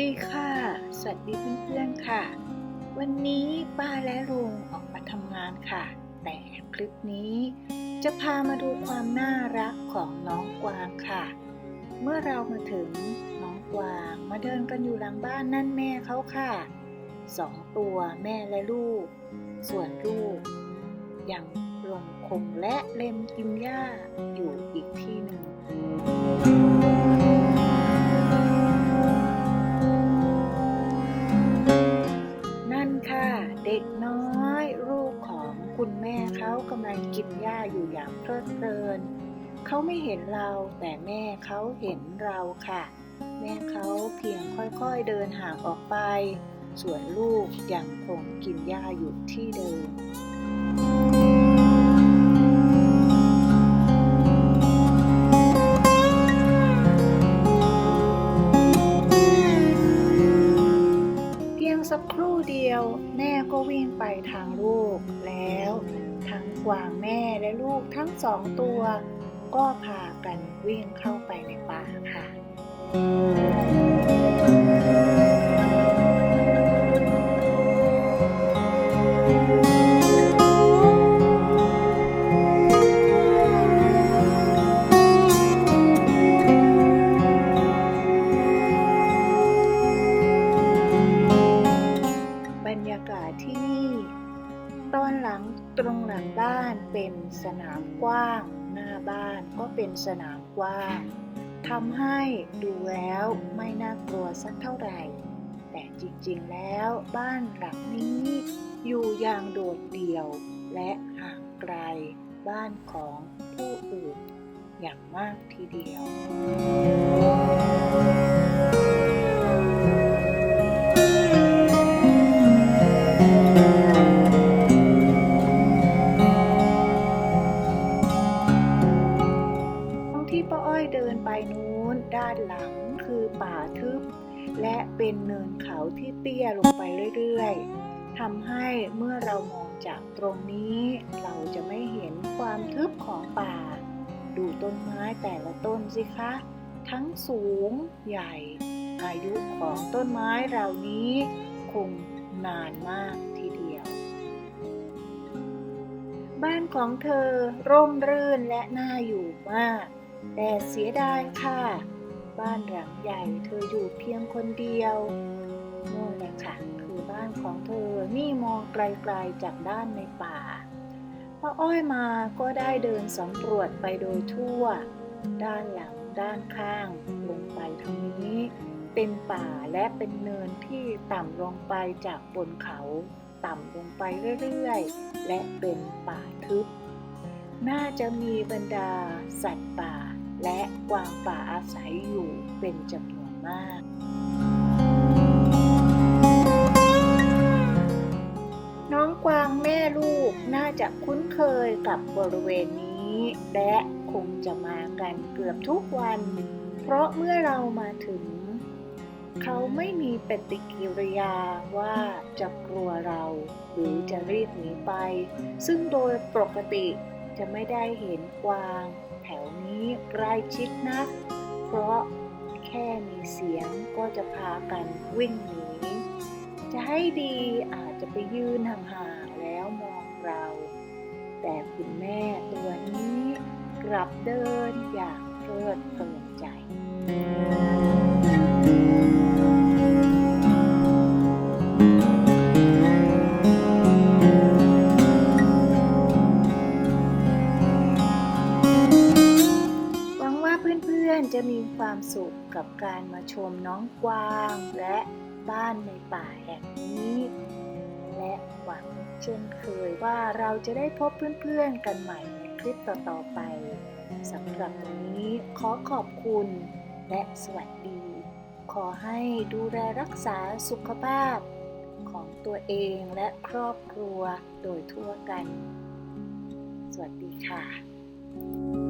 ดีค่ะ สวัสดีเพื่อนๆค่ะ วันนี้ป้าและลุงออกมาทำงานค่ะ แต่คลิปนี้จะพามาดูความน่ารักของน้องกวางค่ะ เมื่อเรามาถึงน้องกวางมาเดินกันอยู่หลังบ้านนั่นแม่เขาค่ะสองตัวแม่และลูก ส่วนลูก ยังลงคงและเล่นกินหญ้าอยู่อีกที่หนึ่ง ด็กน้อยลูกของคุณแม่เขากำลังกินหญ้าอยู่อย่างเพลิดเพลิน เขาไม่เห็นเราแต่แม่เขาเห็นเราค่ะ แม่เขาเพียงค่อยๆเดินห่างออกไป ส่วนลูกยังคงกินหญ้าอยู่ที่เดิมเพียงสักครู่ เดียวแม่ก็วิ่งไปทางลูกแล้ว ทั้งกวางแม่และลูกทั้งสองตัว ก็พากันวิ่งเข้าไปในป่าค่ะ เป็นสนามกว้าง หน้าบ้านก็เป็นสนามกว้างทำให้ดูแล้วไม่น่ากลัวสักเท่าไหร่ แต่จริงๆแล้วบ้านหลังนี้ อยู่อย่างโดดเดี่ยว และห่างไกลบ้านของผู้อื่นอย่างมากทีเดียวานหลังคือป่าทึบ และเป็นเนินเขาที่เตี้ยลงไปเรื่อยๆทำให้เมื่อเรามองจากตรงนี้ เราจะไม่เห็นความทึบของป่า ดูต้นไม้แต่ละต้นสิคะ ทั้งสูงใหญ่ อายุของต้นไม้เหล่านี้คงนานมากทีเดียว บ้านของเธอร่มรื่นและน่าอยู่มาก แต่เสียดายค่ะ บ้านหลังใหญ่เธออยู่เพียงคนเดียวนู่นแหละค่ะคือบ้านของเธอนี่มองไกลๆจากด้านในป่าพออ้อยมาก็ได้เดินสำรวจไปโดยทั่ว ด้านหลังด้านข้างลงไปทางนี้ เป็นป่าและเป็นเนินที่ต่ำลงไปจากบนเขา ต่ำลงไปเรื่อยๆ และเป็นป่าทึบ น่าจะมีบรรดาสัตว์ป่า และกวางป่าอาศัยอยู่เป็นจำนวนมาก น้องกวางแม่ลูกน่าจะคุ้นเคยกับบริเวณนี้ และคงจะมากันเกือบทุกวัน เพราะเมื่อเรามาถึง เขาไม่มีปฏิกิริยาว่าจะกลัวเรา หรือจะรีบหนีไป ซึ่งโดยปกติ จะไม่ได้เห็นกวาง แถวนี้ใกล้ชิดนักเพราะแค่มีเสียงก็จะพากันวิ่งหนีจะให้ดีอาจจะไปยืนห่างๆแล้วมองเรา แต่คุณแม่ตัวนี้กลับเดินอย่างเพลิดเพลิน จะมีความสุขกับการมาชมน้องกวาง และบ้านในป่าแห่งนี้ และหวังเช่นเคยว่าเราจะได้พบเพื่อนๆกันใหม่ในคลิปต่อๆไปสำหรับวันนี้ขอขอบคุณ และสวัสดี ขอให้ดูแลรักษาสุขภาพ ของตัวเองและครอบครัวโดยทั่วกัน สวัสดีค่ะ